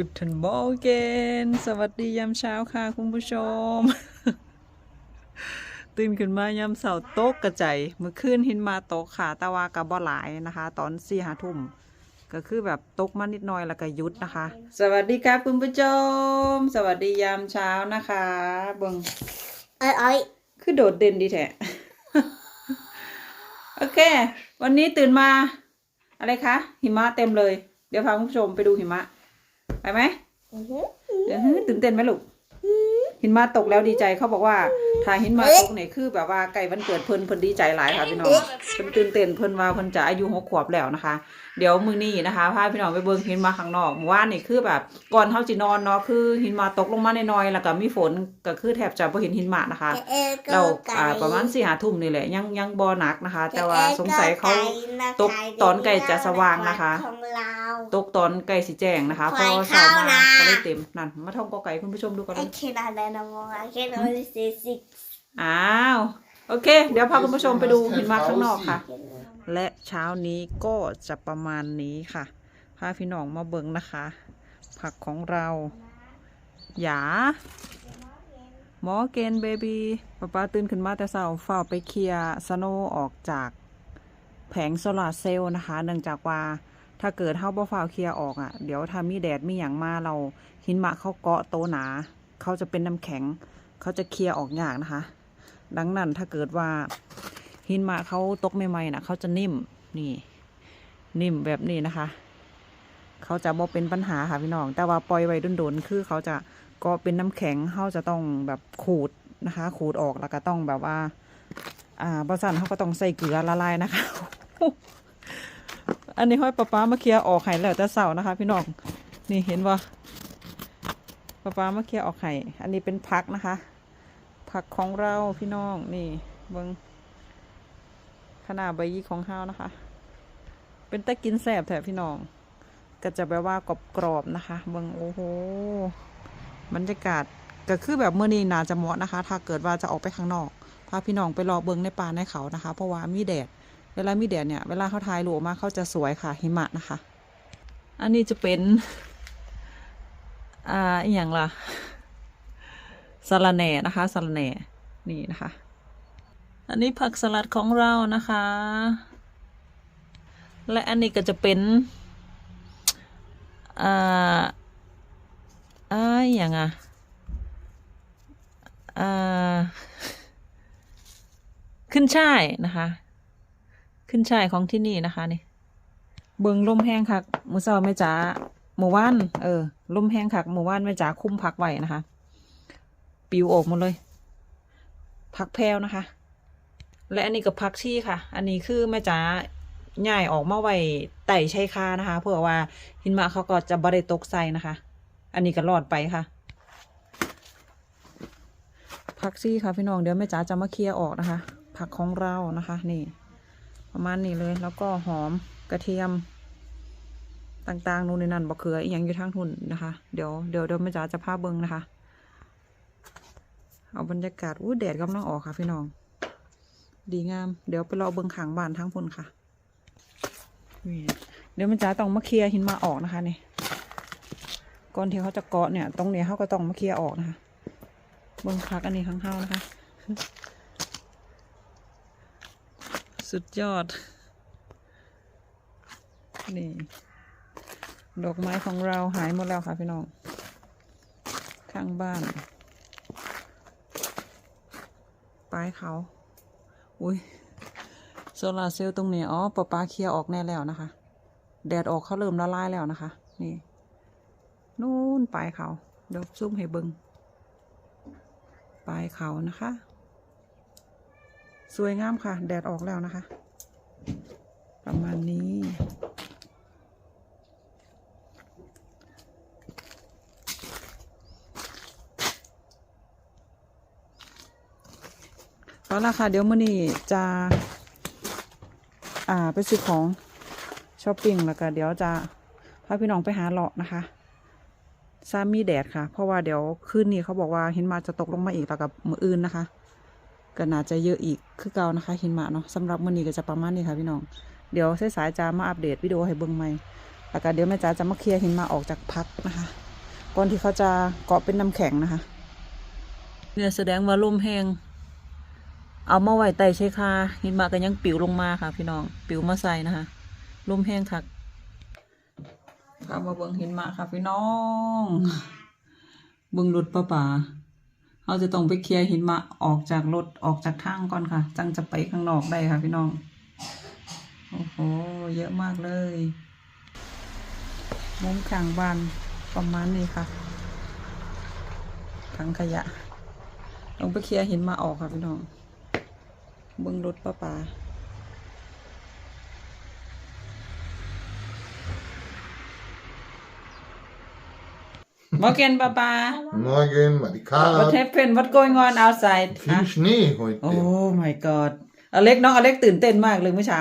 Guten Morgen สวัสดียามเช้าค่ะคุณผู้ชม ตื่นขึ้นมายามเสาร์โต๊ะกระจายเมื่อคืนหินมาตกค่ะแต่ว่ากับบ่หลายนะคะ ตอนสี่หาทุ่มก็คือแบบตกมานิดหน่อยแล้วก็หยุดนะคะ สวัสดีครับคุณผู้ชม สวัสดียามเช้านะคะเบิงเอ้ยเอ้ยคือโดดเด่นดีแท้ โอเค วันนี้ตื่นมา อะไรคะหิมะเต็มเลย เดี๋ยวพาคุณผู้ชมไปดูหิมะ ไปไหมอื้อหือเดี๋ยวตื่นเต้นไหมลูก หินมาตกแล้วดีใจเขาบอกว่าถ้าหินมาตกเนี่ยคือแบบว่าไก่วันเกิดเพิ่นเพิ่นดีใจหลายค่ะพี่น้องเพิ่นตื่นเต้นเพิ่นว่าเพิ่นจะอายุหกขวบแล้วนะคะ เดี๋ยวมื้อนี้นะคะพาพี่น้องไปเบิ่งหินมาข้างนอกเมื่อวานนี่คือแบบก่อนเฮาสินอนเนาะคือหินมาตกลงมาน้อยๆแล้วก็มีฝนก็คือแทบจะบ่เห็นหินมานะคะเอ้ยเราไก่อ่าประมาณสี่หาทุ่มนี่แหละยังยังบ่หนักนะคะ แต่ว่าอ้ยสงสัยเขาไนะตกตอนใกล้จะสว่างนะคะของเราตกตอนใกล้สิแจ้งนะคะเพควายราะว่าเช้ามาเข้านะก็เลยเต็มนั่นมาท่องกอไก่คุณผู้ชมดูกันเลไอ้ยแค่นั้นแหละนะโมไอ้แค่นั้นเลยสิสิอ้าว โอเค เดี๋ยวพาคุณผู้ชมไปดูหินมาข้างนอกค่ะ และเช้านี้ก็จะประมาณนี้ค่ะพาพี่น้องมาเบิ่งนะคะ ผักของเราหยาหมอเกนเบบีป้าป้าตื่นขึ้นมาแต่เช้าฝ้าวไปเคลียร์สโนว์ออกจากแผงโซลาร์เซลล์นะคะ เนื่องจากว่าถ้าเกิดเฮาบ่ฝ้าวเคลียร์ออกอะ เดี๋ยวถ้ามีแดดมีหยังมาเราหินมะเขาเกาะโตหนา เขาจะเป็นน้ำแข็ง เขาจะเคลียร์ออกยากนะคะ ดังนั้นถ้าเกิดว่าหินมะเขาตกใหม่ๆนะเขาจะนิ่มนี่ นิ่มแบบนี้นะคะ เขาจะบ่เป็นปัญหาค่ะพี่น้อง แต่ว่าปล่อยไว้โดนๆคือเขาจะก็เป็นน้ำแข็งเขาจะต้องแบบขูดนะคะ ขูดออกแล้วก็ต้องแบบว่า อ่าประสันเขาก็ต้องใส่เกลือละลายนะคะอันนี้ห้อยป้าป้ามาเคลียร์ออกไห้แล้วแต่เสานะคะ พี่น้อง นี่เห็นว่า ป้าป้ามาเคลียออกไห้อันนี้เป็นพักนะคะ ผักของเราพี่น้องนี่เบิงขนาดใบยี่ของข้าวนะคะ เป็นตะกินแสบแถบพี่น้อง ก็จะแบบว่ากรอบๆนะคะ เบิงโอ้โหบรรยากาศก็คือแบบเมื่อนี้นาจะเหมาะนะคะ ถ้าเกิดว่าจะออกไปข้างนอกพาพี่น้องไปรอเบิงในป่าในเขานะคะ เพราะว่ามีแดด เวลามีแดดเนี่ย เวลาเขาถ่ายรูปออกมาเขาจะสวยค่ะหิมะนะคะ อันนี้จะเป็น อ่าอย่างละสะระแหน่นะคะสะระแหน่นี่นะคะ อันนี้ผักสลัดของเรานะคะ และอันนี้ก็จะเป็นอ่าอ่าอย่างอะอ่าขึ้นช่ายนะคะ ขึ้นช่ายของที่นี่นะคะนี่เบิงลมแห้งคักมือเช้าแม่จ๋าหมู่ว่านเออ ลมแห้งคักหมู่ว่านแม่จ๋าคุ้มพักไว้นะคะ ปิวออกหมดเลย พักแพรวนะคะ และอันนี้ก็พักชี่ค่ะ อันนี้คือแม่จ๋าย่ายออกมาไว้ไต่ชายคานะคะ เพื่อว่าหินมะเขาก็จะบริตกใส่นะคะ อันนี้ก็รอดไปค่ะ พักซี่ค่ะพี่น้องเดี๋ยวแม่จ๋าจะมาเคลียร์ออกนะคะ ผักของเรานะคะ นี่ ประมาณนี้เลยแล้วก็หอมกระเทียม ต่างๆนู่นนี่นั่นบะเขืออีกอย่างอยู่ทางทุนนะคะ เดี๋ยวเดี๋ยวเดี๋ยวแม่จ๋าจะพาเบิ้งนะคะ เอาบรรยากาศอู้แดดกำลังออกค่ะพี่น้อง ดีงาม เดี๋ยวไปรอเบิงขางบ้านทั้งพนค่ะเดี๋ยวแมันจะต้องมาเคลียร์หินมาออกนะคะนี่ก่อนที่เขาจะเกาะเนี่ย ตรงเนี้ยเขาก็ต้องมาเคลียร์ออกนะคะเบิงพักอันนี้ข้างเท้านะคะ สุดยอด นี่ ดอกไม้ของเราหายหมดแล้วค่ะพี่น้อง ข้างบ้านปลายเขา อุ้ยโซลาร์เซลล์ตรงนี้ อ๋อปะปาเคลียร์ออกแน่แล้วนะคะ แดดออกเขาเริ่มละลายแล้วนะคะ นี่ นู่นปลายเขาเดี๋ยวซุ่มให้เบิงปลายเขานะคะ สวยงามค่ะ แดดออกแล้วนะคะ ประมาณนี้ เอาละค่ะ เดี๋ยวมื่อนี้จะอ่าไปซื้อของช้อปปิ้งแล้วก็เดี๋ยวจะพาพี่น้องไปหาเลาะนะคะซามีแดดค่ะ เพราะว่าเดี๋ยวคืนนี้เขาบอกว่าหินมาจะตกลงมาอีกแล้วกับมืออื่นนะคะก็น่าจะเยอะอีกคือเก่านะคะหินมาเนาะสำหรับมื่อนี้ก็จะประมาณนี้ค่ะพี่น้องเดี๋ยวสายๆจะมาอัปเดตวิดีโอให้เบิ่งใหม่แล้วก็เดี๋ยวแม่จ๋าจะมาเคลียร์หินมาออกจากพักนะคะก่อนที่เขาจะเกาะเป็นน้ำแข็งนะคะเนี่ยแสดงว่าลมแห้ง เอามาไว้ใต้ชายคาหินมะก็ยังปิวลงมาค่ะ พี่น้อง ปิวมาใส่นะคะลมแห้งคักพามาเบิ่งหินมะค่ะพี่น้อง เบิ่งรถป้าป่าเราจะต้องไปเคลียร์หินมะออกจากรถออกจากทางก่อนค่ะ จังจะไปข้างนอกได้ค่ะพี่น้องโอ้โหเยอะมากเลยมุมข้างบ้านประมาณนี้ค่ะถังขยะลงไปเคลียร์หินมาออกค่ะพี่น้อง เบิ้งรถป้าป่า Morgen, Papa. Morgen, What Marika. happened? What going on outside? Viel Schnee heute. โอ้ my god อเล็กน้องอเล็กตื่นเต้นมากเลยเมื่อเช้า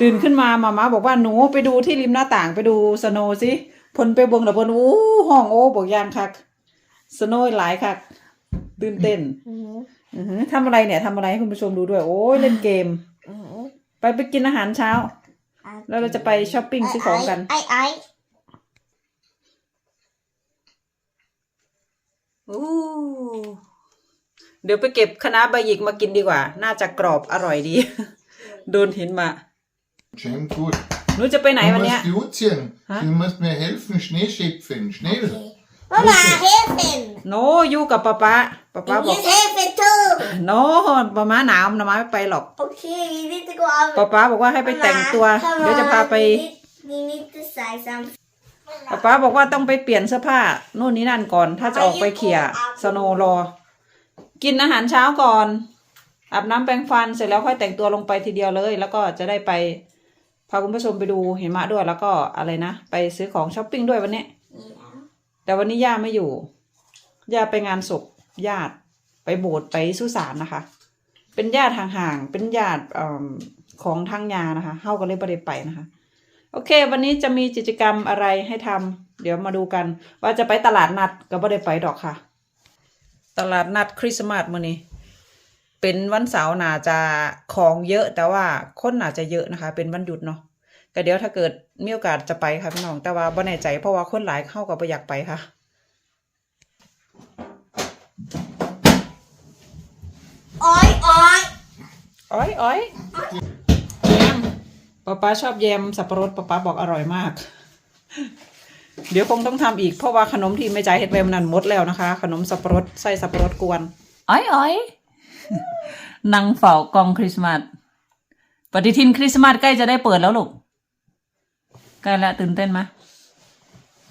ตื่นขึ้นมามาม่าบอกว่าหนูไปดูที่ริมหน้าต่างไปดูสโนว์สิพลไปเบงแล้วพลอู้ห้องโอ้บอกยางคักสโนว์หลายคักตื่นเต้น อือหือทำอะไรเนี่ยทำอะไรให้คุณผู้ชมดูด้วย โอ้ยเล่นเกมไปไปกินอาหารเช้าแล้วเราจะไปช้อปปิ้งซื้อของกัน ไอ้ไอ้อู้เดี๋ยวไปเก็บคณะน้าใบหยิกมากินดีกว่า น่าจะกรอบอร่อยดี โดนหินมา Schön gut. หนูจะไปไหน Du วันเนี้ย musst Jutien. Hä? Du musst mir helfen, Schnee schöpfen. Schnell. มามาเฮฟน โนอยู่กับป๊าป๊าป๊าป๊าบอก Yes, heaven too. โนป๊าม้าหนาวน้าม้าไม่ไปหรอก Okay, you need to go out. ป๊าป๊าบอกว่าให้ไปแต่งตัว เดี๋ยวจะพาไป You need, you need to say something. ป๊าป๊าบอกว่าต้องไปเปลี่ยนเสื้อผ้าโน่นนี่นั่นก่อน ถ้าจะออกไปเขี่ยสโนรอ กินอาหารเช้าก่อนอาบน้ำแปรงฟันเสร็จแล้วค่อยแต่งตัวลงไปทีเดียวเลย แล้วก็จะได้ไปพาคุณผู้ชมไปดูหิมะด้วยแล้วก็อะไรนะ ไปซื้อของช้อปปิ้งด้วยวันนี้แต่วันนี้ย่าไม่อยู่ย่าไปงานศพญาติ ไปโบสถ์ไปสุสานนะคะ เป็นญาติห่างๆเป็นญาติของทางยานะคะเฮาก็เลยไม่ได้ไปนะคะ โอเค วันนี้จะมีกิจกรรมอะไรให้ทำเดี๋ยวมาดูกัน ว่าจะไปตลาดนัดก็ไม่ได้ไปดอกค่ะ ตลาดนัดคริสต์มาสมื้อนี้เป็นวันเสาร์น่าจะของเยอะแต่ว่าคนน่าจะเยอะนะคะ เป็นวันหยุดเนาะก็เดี๋ยวถ้าเกิดมีโอกาสจะไปค่ะพี่น้องแต่ว่าบ่แน่ใจเพราะว่าคนหลายเข้าก็บ่อยากไปค่ะ อ้อยอ้อย อ้อยอ้อยแยมป๊าป๊าชอบแยมสับปะรดป๊าป๊าบอกอร่อยมาก เดี๋ยวคงต้องทำอีกเพราะว่าขนมที่ไม่ใจายเฮ็ดไว้มันนั้นหมดแล้วนะคะ ขนมสับปะรดใส่สับปะรดกวนอ้อยอ้อยนั่งเฝ้ากองคริสต์มาสปฏิทินคริสต์มาสใกล้จะได้เปิดแล้วลูกใกล้แล้วตื่นเต้นไหม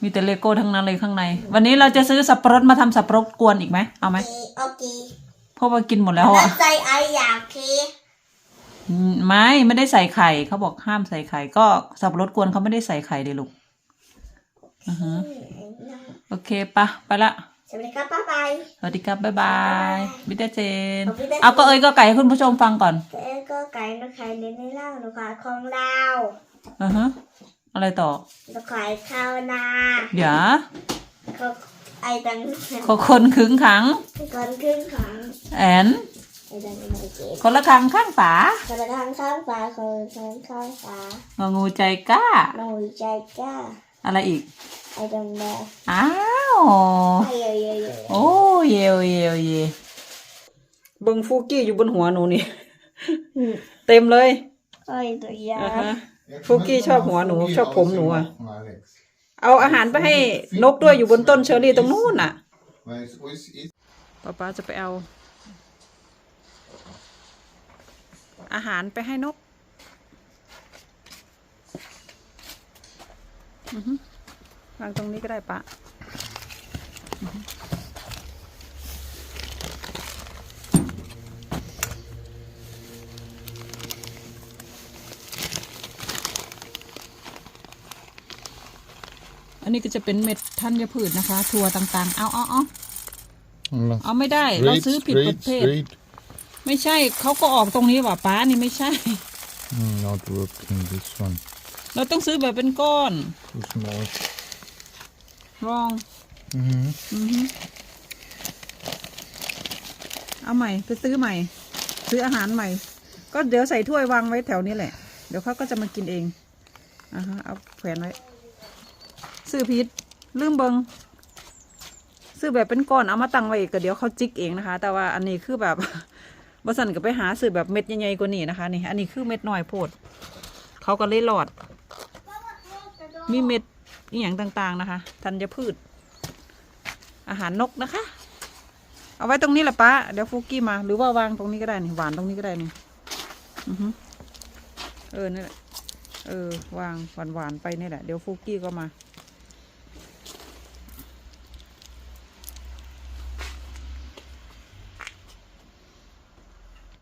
มีแต่เลโก้ทั้งนั้นเลยข้างใน วันนี้เราจะซื้อสับปะรดมาทำสับปะรดกวนอีกไหมเอาไหมโอเคเพราะว่ากินหมดแล้วแล้วอะใจไอ้อยากเคอืม ไม่ไม่ได้ใส่ไข่เขาบอกห้ามใส่ไข่ ก็สับปะรดกวนเขาไม่ได้ใส่ไข่เลยลูกอือฮึโอเคปะไปละสวัสดีครับบ๊ายบายสวัสดีครับบ๊ายบายบิดาเจนขอบคุณนะเอาก็เอ้ยก็ไก่ให้คุณผู้ชมฟังก่อนเอ้ก็ไก่นกไข่ในในล่างนกไข่ของเราอือฮะอะไรต่อนกไข่ข้าวนาเดี๋ยวเขาไอ้ดังขอคนขึงขังคนขึ้นของแอน ไอ้ดังไม่เจ็บคนละครังข้างฝาคนละข้างข้างฟ้าคนข้างข้างฟ้างองูใจกล้าน้องใจกล้า อะไรอีกไอ้ดังแม่อ้าวไอ้เยอะเยอะเยอะโอ้เยวเยวเยเบิงฟูกี้อยู่บนหัวหนูนี่เต็มเลยไอ้ตัวยาอ่าฮะ Jetzt Fuki müssen wir ชอบ noch หัวหนู Fuki ชอบผมหนูอะ ausmachen, Alex. เอาอาหารไปให้นกด้วยอยู่บนต้นเชอร์รี่ตรงนู้นน่ะ Weil es alles ist. ป้าป้าจะไปเอา อาหารไปให้นกอือฮึวางตรงนี้ก็ได้ปะอือฮึอันนี้ก็จะเป็นเม็ดธัญพืชนะคะ ถั่วต่างๆ เอาเอาเอาเอาไม่ได้ เราซื้อผิดประเภท ไม่ใช่เขาก็ออกตรงนี้ว่ะป้านี่ไม่ใช่ Mm, not working, this one. เราต้องซื้อแบบเป็นก้อน Too small. ลอง Mhm. อือฮึเอาใหม่ไปซื้อใหม่ ซื้ออาหารใหม่ ก็เดี๋ยวใส่ถ้วยวางไว้แถวนี้แหละ เดี๋ยวเขาก็จะมากินเองอ่าฮะเอาแขวนไว้ซื้อพิษลืมเบิงซื้อแบบเป็นก้อนเอามาตั้งไว้ก็เดี๋ยวเขาจิกเองนะคะ แต่ว่าอันนี้คือแบบ บสันก็ไปหาซื้อแบบเม็ดใหญ่ๆกว่านี้นะคะนี่อันนี้คือเม็ดน้อยโพด เขาก็เลยหลอด มีเม็ดอหย่างต่างๆนะคะธัญพืช อาหารนกนะคะ เอาไว้ตรงนี้แหละป้าเดี๋ยวฟุกี้มา หรือว่าวางตรงนี้ก็ได้นี่หวานตรงนี้ก็ได้นี่อือเออนี่แหละเออวางหวานๆไปนี่แหละเดี๋ยวฟุกี้ก็มา